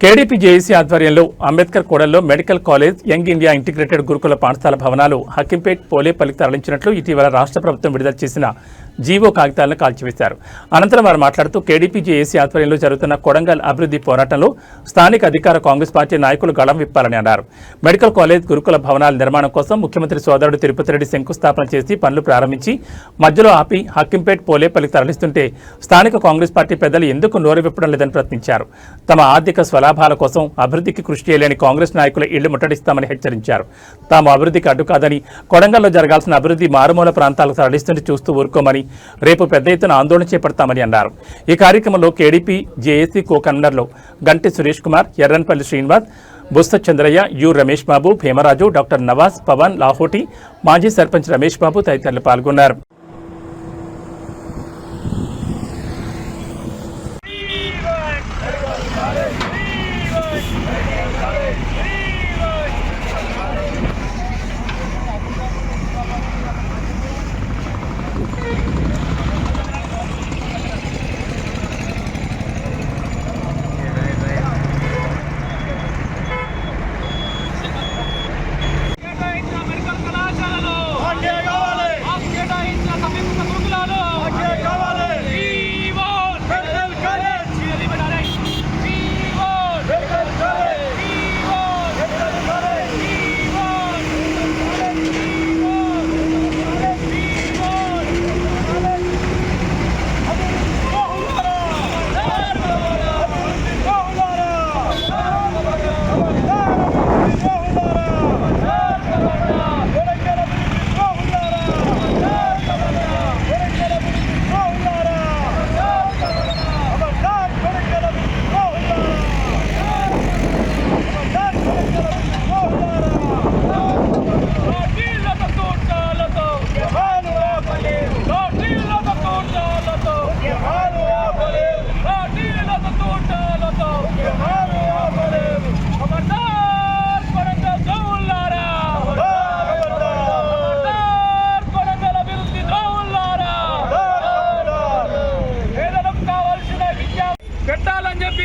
KDP JAC ఆధ్వర్యంలో Ambedkar కూడల్లో medical college young India integrated గురుకుల పాఠశాల భవనాలు హకింపేట్ పోలేపల్లికి తరలించినట్లు ఇటీవల రాష్ట్ర ప్రభుత్వం విడుదల చేసిన జీవో కాగితాలను కాల్చివేశారు. అనంతరం వారు మాట్లాడుతూ కేడీపీ జేఏసీ ఆధ్వర్యంలో జరుగుతున్న కొడంగల్ అభివృద్ధి పోరాటంలో స్థానిక అధికార కాంగ్రెస్ పార్టీ నాయకులు గళం విప్పాలని అన్నారు. మెడికల్ కాలేజ్ గురుకుల భవనాల నిర్మాణం కోసం ముఖ్యమంత్రి సోదరుడు తిరుపతి రెడ్డి శంకుస్థాపన చేసి పనులు ప్రారంభించి మధ్యలో ఆపి హక్కింపేట్ పోలేపల్లికి తరలిస్తుంటే స్థానిక కాంగ్రెస్ పార్టీ పెద్దలు ఎందుకు నోరు విప్పడం లేదని ప్రశ్నించారు. తమ ఆర్థిక స్వలాభాల కోసం అభివృద్ధికి కృషి చేయలేని కాంగ్రెస్ నాయకుల ఇళ్ళు ముట్టడిస్తామని హెచ్చరించారు. తాము అభివృద్ధికి అడ్డు కాదని కొడంగల్లో జరగాల్సిన అభివృద్ధి మారుమూల ప్రాంతాలకు తరలిస్తుంటే చూస్తూ ఊరుకోమని రేపు పెద్ద ఎత్తున ఆందోళన చేపడతామని అన్నారు. ఈ కార్యక్రమంలో కేడీపీ జేఏసీ కో కన్వీనర్లు గంటి సురేష్ కుమార్ ఎర్రన్పల్లి శ్రీనివాస్ బుస్త చంద్రయ్య యు రమేష్ బాబు భీమరాజు డాక్టర్ నవాజ్ పవన్ లాహోటి మాజీ సర్పంచ్ రమేష్ బాబు తదితరులు పాల్గొన్నారు.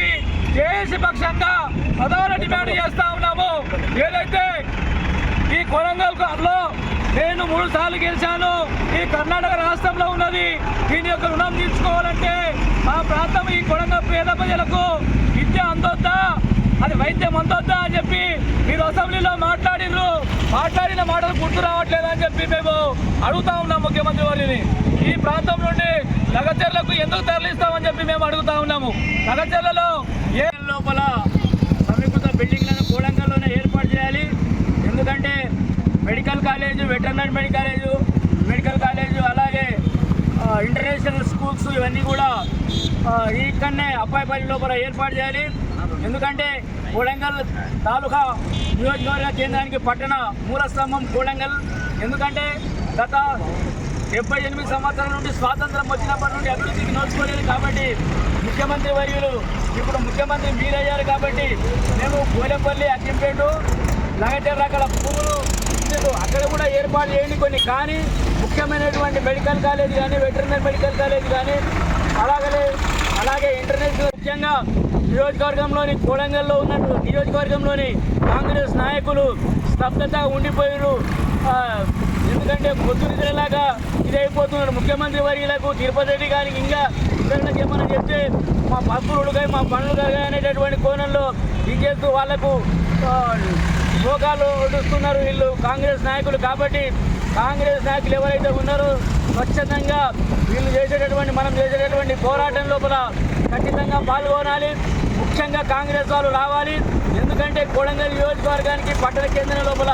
పెట్టాలని జేఏసీ పక్షంగా ప్రధాన డిమాండ్ చేస్తా ఉన్నాము. ఏదైతే ఈ కొరంగల్లో నేను మూడు సార్లు గెలిచాను ఈ కర్ణాటక రాష్ట్రంలో ఉన్నది దీని యొక్క రుణం తీర్చుకోవాలంటే మా ప్రాంతం ఈ కొడంగల్ పేద ప్రజలకు విద్య అందొద్దా? అది వైద్యం అందొద్దా అని చెప్పి మీరు అసెంబ్లీలో మాట్లాడినరు మాట్లాడిన మాటలు గుర్తు రావట్లేదు అని చెప్పి మేము అడుగుతా ఉన్నాం ముఖ్యమంత్రి వారిని ఈ ప్రాంతం నుండి నగచర్లకు ఎందుకు తరలిస్తామని చెప్పి మేము అడుగుతా ఉన్నాము. నగచర్లలో ఏ లోపల సమీకృత బిల్డింగ్లను కూడంగల్లోనే ఏర్పాటు చేయాలి. ఎందుకంటే medical college veterinary medical college medical college అలాగే ఇంటర్నేషనల్ స్కూల్స్ ఇవన్నీ కూడా ఇక్కడనే అప్పాయిపల్లి లోపల ఏర్పాటు చేయాలి. ఎందుకంటే కోడంగల్ తాలూకా నియోజకవర్గ కేంద్రానికి పట్టణ మూల స్తంభం కోడంగల్. ఎందుకంటే గత డెబ్బై ఎనిమిది సంవత్సరాల నుండి స్వాతంత్రం వచ్చినప్పటి నుండి అభివృద్ధికి నోచుకోలేదు కాబట్టి ముఖ్యమంత్రి వర్యులు ఇప్పుడు ముఖ్యమంత్రి మీరయ్యారు కాబట్టి మేము గోలెపల్లి అక్కింపేటు లగటెర్ రకాల పువ్వులు అక్కడ కూడా ఏర్పాటు చేయండి కొన్ని. కానీ ముఖ్యమైనటువంటి మెడికల్ కాలేజ్ కానీ వెటర్నరీ మెడికల్ కాలేజ్ కానీ అలాగే అలాగే ఇంటర్నేషనల్ ముఖ్యంగా నియోజకవర్గంలోని కోడంగల్లో ఉన్న నియోజకవర్గంలోని కాంగ్రెస్ నాయకులు స్తబ్దత ఉండిపోయారు ఎందుకంటే పొద్దు నిద్రలాగా అయిపోతున్నారు ముఖ్యమంత్రి వర్యులకు తిరుపతి రెడ్డి గారికి ఇంకా ఇతరులకు ఏమైనా చెప్తే మా పప్పులు ఉడకాయి మా పనులు కలగాయి అనేటటువంటి కోణంలో ఇది చేస్తూ వాళ్ళకు భోగాలు వడుస్తున్నారు వీళ్ళు కాంగ్రెస్ నాయకులు. కాబట్టి కాంగ్రెస్ నాయకులు ఎవరైతే ఉన్నారో స్వచ్ఛందంగా వీళ్ళు చేసేటటువంటి మనం చేసేటటువంటి పోరాటం లోపల ఖచ్చితంగా పాల్గొనాలి. ముఖ్యంగా కాంగ్రెస్ వాళ్ళు రావాలి. ఎందుకంటే కోడంగల్ నియోజకవర్గానికి పట్టణ కేంద్రం లోపల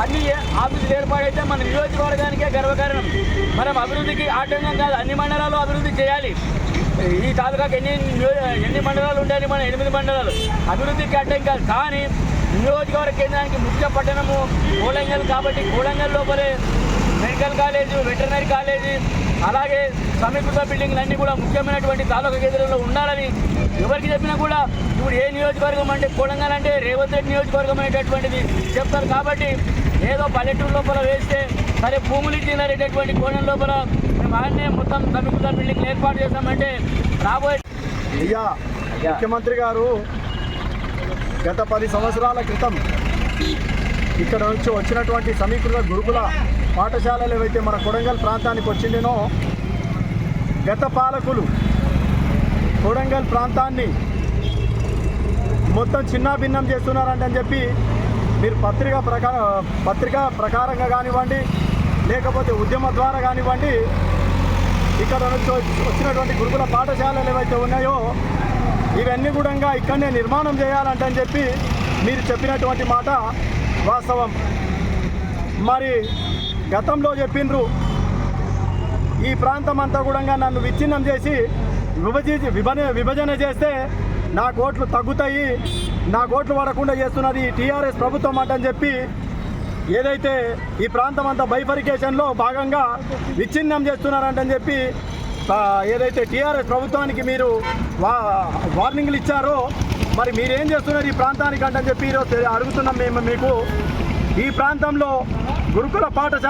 అన్ని ఆఫీసులు ఏర్పాటైతే మన నియోజకవర్గానికే గర్వకారణం. మనం అభివృద్ధికి ఆటంకం కాదు అన్ని మండలాలు అభివృద్ధి చేయాలి. ఈ తాలూకాకి ఎన్ని ఎన్ని మండలాలు ఉండాలి మన ఎనిమిది మండలాలు. అభివృద్ధికి అడ్డం కాదు కానీ నియోజకవర్గ కేంద్రానికి ముఖ్య పట్టణము కోడంగల్ కాబట్టి కోడంగల్ లోపలే మెడికల్ కాలేజీ వెటర్నరీ కాలేజీ అలాగే సమీకృత బిల్డింగ్లు అన్నీ కూడా ముఖ్యమైనటువంటి తాలూకా కేంద్రంలో ఉండాలని ఎవరికి చెప్పినా కూడా ఇప్పుడు ఏ నియోజకవర్గం అంటే కొడంగల్ అంటే రేవంత్ రెడ్డి నియోజకవర్గం అనేటటువంటిది చెప్తారు కాబట్టి ఏదో పల్లెటూరు లోపల వేస్తే సరే భూములు ఇచ్చినారేటటువంటి కోణం లోపల మేము ఆయన్నే మొత్తం సమీకృత బిల్డింగ్ ఏర్పాటు చేస్తామంటే రాబోయే అయ్యా ముఖ్యమంత్రి గారు గత పది సంవత్సరాల క్రితం ఇక్కడ నుంచి వచ్చినటువంటి సమీకృత గురుకుల పాఠశాలలు ఏవైతే మన కొడంగల్ ప్రాంతానికి వచ్చిండేనో గత పాలకులు కొడంగల్ ప్రాంతాన్ని మొత్తం చిన్న భిన్నం చేస్తున్నారంట అని చెప్పి మీరు పత్రిక ప్రకార పత్రిక ప్రకారంగా కానివ్వండి లేకపోతే ఉద్యమ ద్వారా కానివ్వండి ఇక్కడ నుంచి వచ్చినటువంటి గురుకుల పాఠశాలలు ఏవైతే ఉన్నాయో ఇవన్నీ కూడా ఇక్కడనే నిర్మాణం చేయాలంటని చెప్పి మీరు చెప్పినటువంటి మాట వాస్తవం. మరి గతంలో చెప్పిండ్రు ఈ ప్రాంతం అంతా కూడా నన్ను విచ్ఛిన్నం చేసి విభజించి విభజన విభజన చేస్తే నా కోట్లు తగ్గుతాయి నా కోట్లు పడకుండా చేస్తున్నది టీఆర్ఎస్ ప్రభుత్వం అంటని చెప్పి ఏదైతే ఈ ప్రాంతం అంతా బైఫరికేషన్లో భాగంగా విచ్ఛిన్నం చేస్తున్నారంటని చెప్పి ఏదైతే టీఆర్ఎస్ ప్రభుత్వానికి మీరు వా వార్నింగ్లు ఇచ్చారో మరి మీరేం చేస్తున్నారు ఈ ప్రాంతానికి అంటని చెప్పి ఈరోజు అడుగుతున్నాం మేము మీకు. ఈ ప్రాంతంలో గురుకుల పాఠశాల